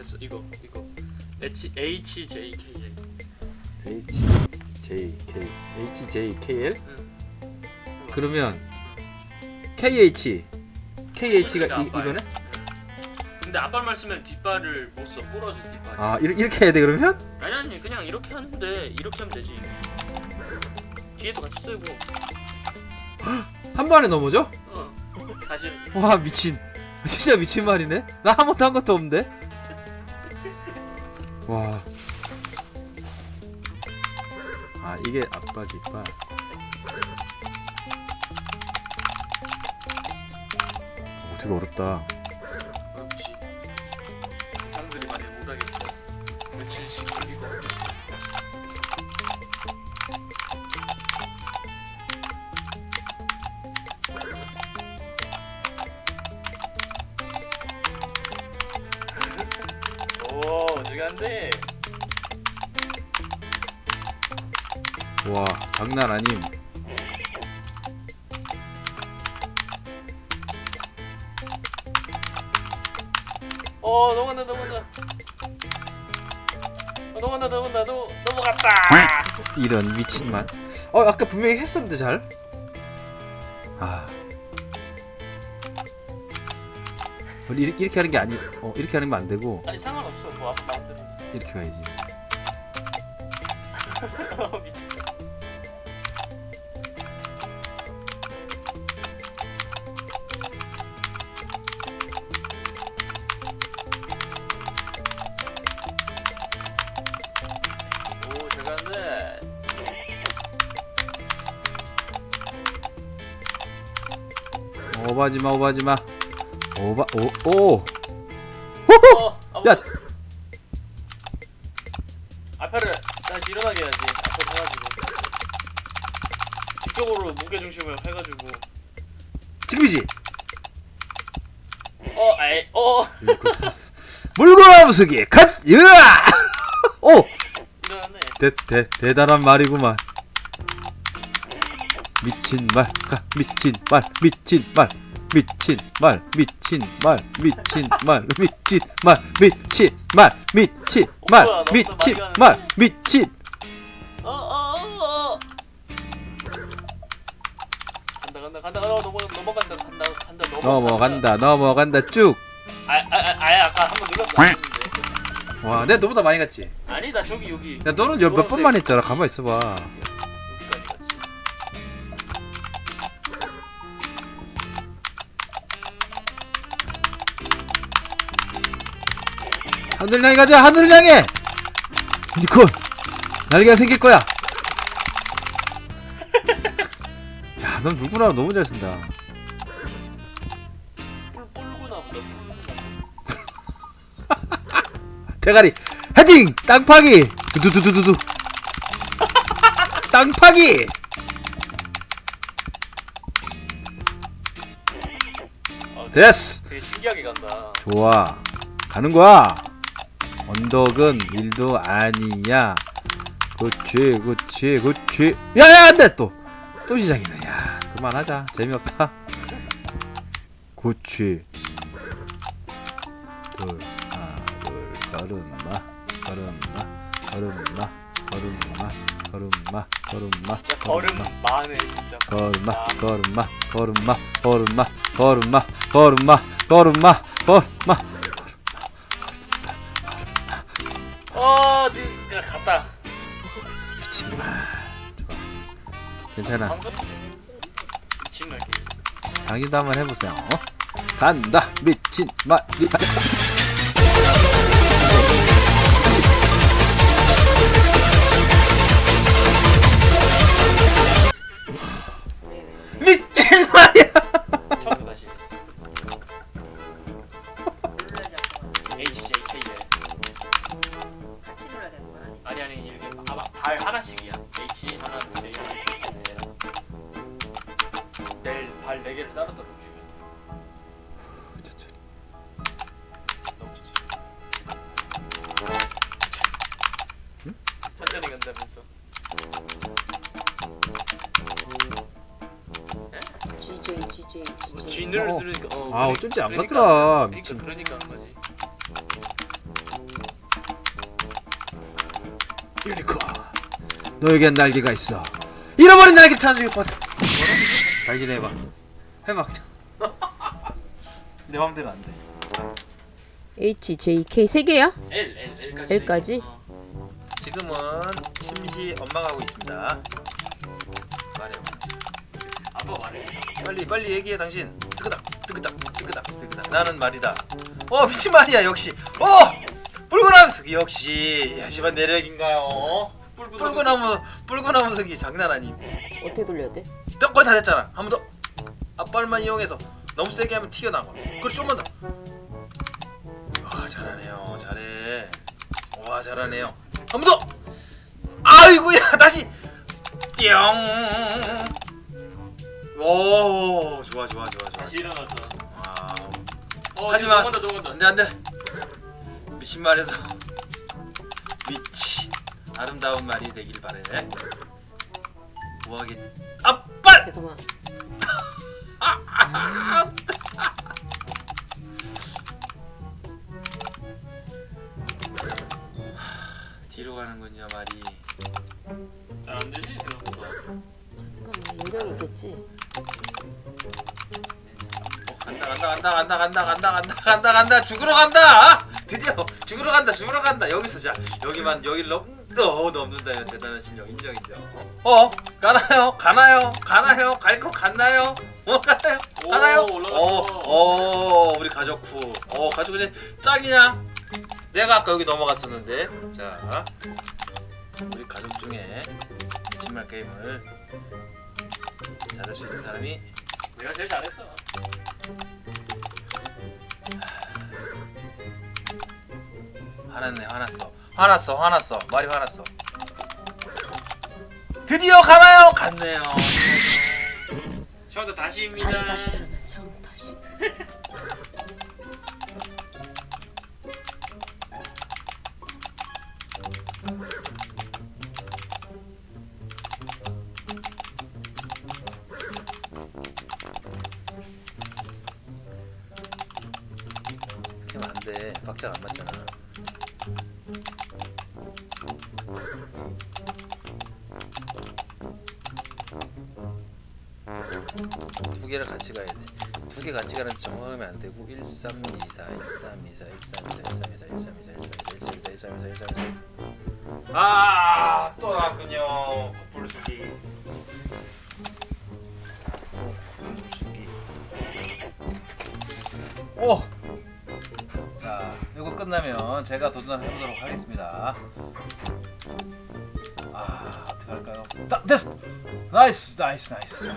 됐어 이거 이거 H H J K L H J K H J K L 응. 그러면 K H K H가 이. 이거네? 응. 근데 앞발만 쓰면 뒷발을 못 써. 부러져 뒷발. 아 이렇게, 이렇게 해야 돼 그러면? 아니 아니 그냥 이렇게 하는데 이렇게 하면 되지. 뒤에도 같이 쓰고. 한 번에 넘어져? 어. 사실 와 미친 진짜 미친 말이네 나 한 번도 한 것도 없는데 와. 아 이게 아빠 뒷발 어, 되게 어렵다 오, 지간데. 와 장난 아님 어, 넘어간다, 넘어간다. 어, 넘어간다, 넘어간다, 넘 넘어갔다. 이런 미친 말. 어 아까 분명히 했었는데 잘. 아. 이렇게, 이렇게 하는 게 아니. 어 이렇게 하는 건 안 되고 아니 상관없어. 뭐 아빠 마음대로. 이렇게 가야지. 미쳤다. 오, 잘 가는데. 오바지 마 오바지 마. 오바 오 오. 어. 아무튼 앞에를 다시 일어나게 해야지. 앞에 해가지고. 뒤쪽으로 무게 중심을 해가지고. 지금이지. 어, 아이, 어. 이거 살았어. 물구나무 서기 갓. 으아. 오. 일어났네. 대, 대, 대단한 말이구만. 미친 말, 가, 미친 말, 미친 말, 미친 말, 미친 말, 미친 말, 미친 말, 미친 말, 미친 말, 너무 미친 말, 미친. 어, 어, 어, 어. 간다, 간다, 간다. 어, 넘어, 넘어간다, 간다, 간다, 넘어간다. 넘어간다, 넘어간다, 쭉. 아, 아, 아, 아까 한번 눌렀어. 안 했는데. 와, 내가 너보다 많이 갔지. 아니다, 저기 여기. 야, 너는 몇 번만 했잖아. 가만 있어봐. 하늘 향해 가자, 하늘 향해. 유니콘, 날개가 생길 거야. 야, 넌 누구나 너무 잘 쓴다. 뿔, 뿔구나 보다, 뿔구나. 대가리 헤딩 땅파기 두두두두두두 땅파기 아, 됐어 되게 신기하게 간다. 좋아 가는 거야 언덕은 일도 아니야 그치 그치 그치 야 야 안 돼 또 또 시작이네 야 그만하자 재미없다 그치 둘 하나 둘 걸음마 걸음마 걸음마 걸음마 걸음마 걸음마 진짜 걸음 많네, 진짜. 걸음마 걸음마 걸음마 걸음마 걸음마 걸음마 걸음마 걸음마 어, 니, 내가 갔다. 미친놈 좋아 괜찮아 방송? 미친 말 게임. 당신도 한번 해보세요 어? 간다 미친 말 H 하나, K, L. 내발 네 개를 따로 따로 움직여. 너무 좋지. 천천히 간다면서. GJ, GJ, 뭐 GJ. 누르 어. 누르니까 어. 아 그러니- 어쩐지 안 그러니까- 가더라 그러니까 미친 그러니까 한 거지. 유니콘 너에겐 날개가 있어. 잃어버린 날개 찾아줄 것 같아 다시 해봐. 해봐. 내 맘대로 안 돼. H, J, K 세 개야? L L L까지. L까지? 어. 지금은 심시 엄마가 하고 있습니다. 말해 아빠 말해. 빨리 빨리 얘기해 당신. 뜨그닥 뜨그닥 뜨그닥 뜨그닥 나는 말이다. 어 미친 말이야 역시. 어! 석이 역시. 야시반 내력인가요 붉은나무 붉은나무 석이 장난 아니. 어떻게 돌려야 돼? 딱 거의 다 됐잖아. 한 번 더. 앞발만 이용해서 너무 세게 하면 튀어나와. 그렇지 좀만 더 와 잘하네요. 잘해. 와 잘하네요. 한 번 더. 아이고야 다시. 띵 오 좋아 좋아 좋아 좋아. 다시 일어났다. 와 어, 하지마. 넘어간다 넘어간다. 안돼 안돼. 미친 말에서. 미친 아름다운 말이 되길 바래. 우아하게 앞발 잠깐만. 뒤로 가는군요 말이. 잘 안 되지 생각보다. 잠깐만 요령 있겠지? 어, 간다 간다 간다 간다 간다 간다 간다 간다 간다 죽으러 간다! 드디어 죽으러 간다 죽으러 간다. 여기서 자 여기만 여기를 넘 너, 넘는다 요 대단한 실력 인정 인정 어? 가나요? 가나요? 가나요? 갈 거 갔나요? 어 가나요? 오, 가나요? 올라갔어. 어, 어 우리 가족 후어 가족 이제 짱이냐? 내가 아까 여기 넘어갔었는데. 자 우리 가족 중에 신말 게임을 잘할 수 있는 사람이 내가 제일 잘했어. 화났네 화났어. 화났어 화났어. 말이 화났어. 드디어 가나요? 갔네요. 처음부터 다시입니다. 다시 다시 그러면. 처음 다시. 안돼. 박자가 안 맞잖아 두 개를 같이 가야 돼 두 개 같이 가는데 정확하면 안 되고 1 3 2 4 1 3 2 4 1 3 2 4 1 3 2 4 1 3 2 4 1 3 2 4 1 3 2 4 1 3 2 4 아또 나왔군요 불수기 불수기 오! 자, 이거 끝나면 제가 도전을 해보도록 하겠습니다. 아, 어떻게 할까요? 다, 됐어! 나이스, 나이스, 나이스.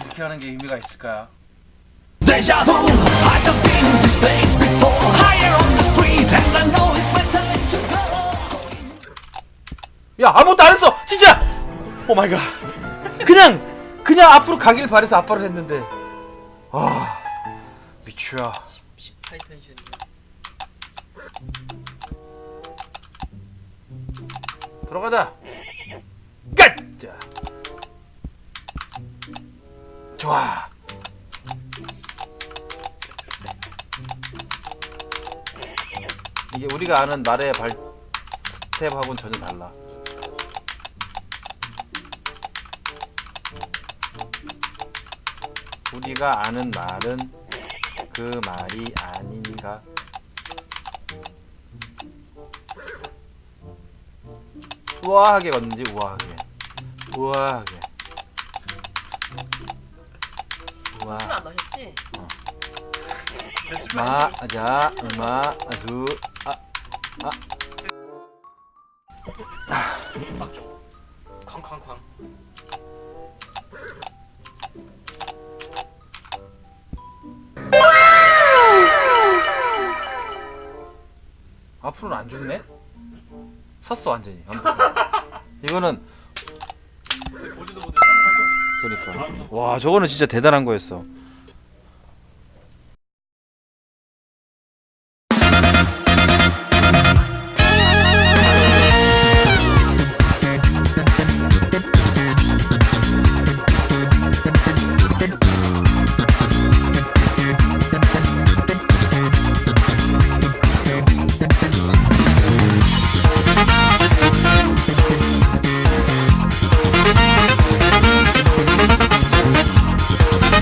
이렇게 하는 게 의미가 있을까요? 야 아무것도 안 했어. 진짜. 오 마이 갓 그냥 그냥 앞으로 가길 바래서 아빠를 했는데. 아 미치야. 18텐션이야. 들어가자. 가자. 좋아. 이게 우리가 아는 말의 발 스텝하고는 전혀 달라 우리가 아는 말은 그 말이 아닌가 우아하게 걷는지 우아하게 우아하게 우아 술 안 마셨지? 마자 마수 막죠. 쾅쾅쾅. 앞으로는 안 죽네? 섰어 완전히. 이거는 보지도 못해. 그러니까. 와 저거는 진짜 대단한 거였어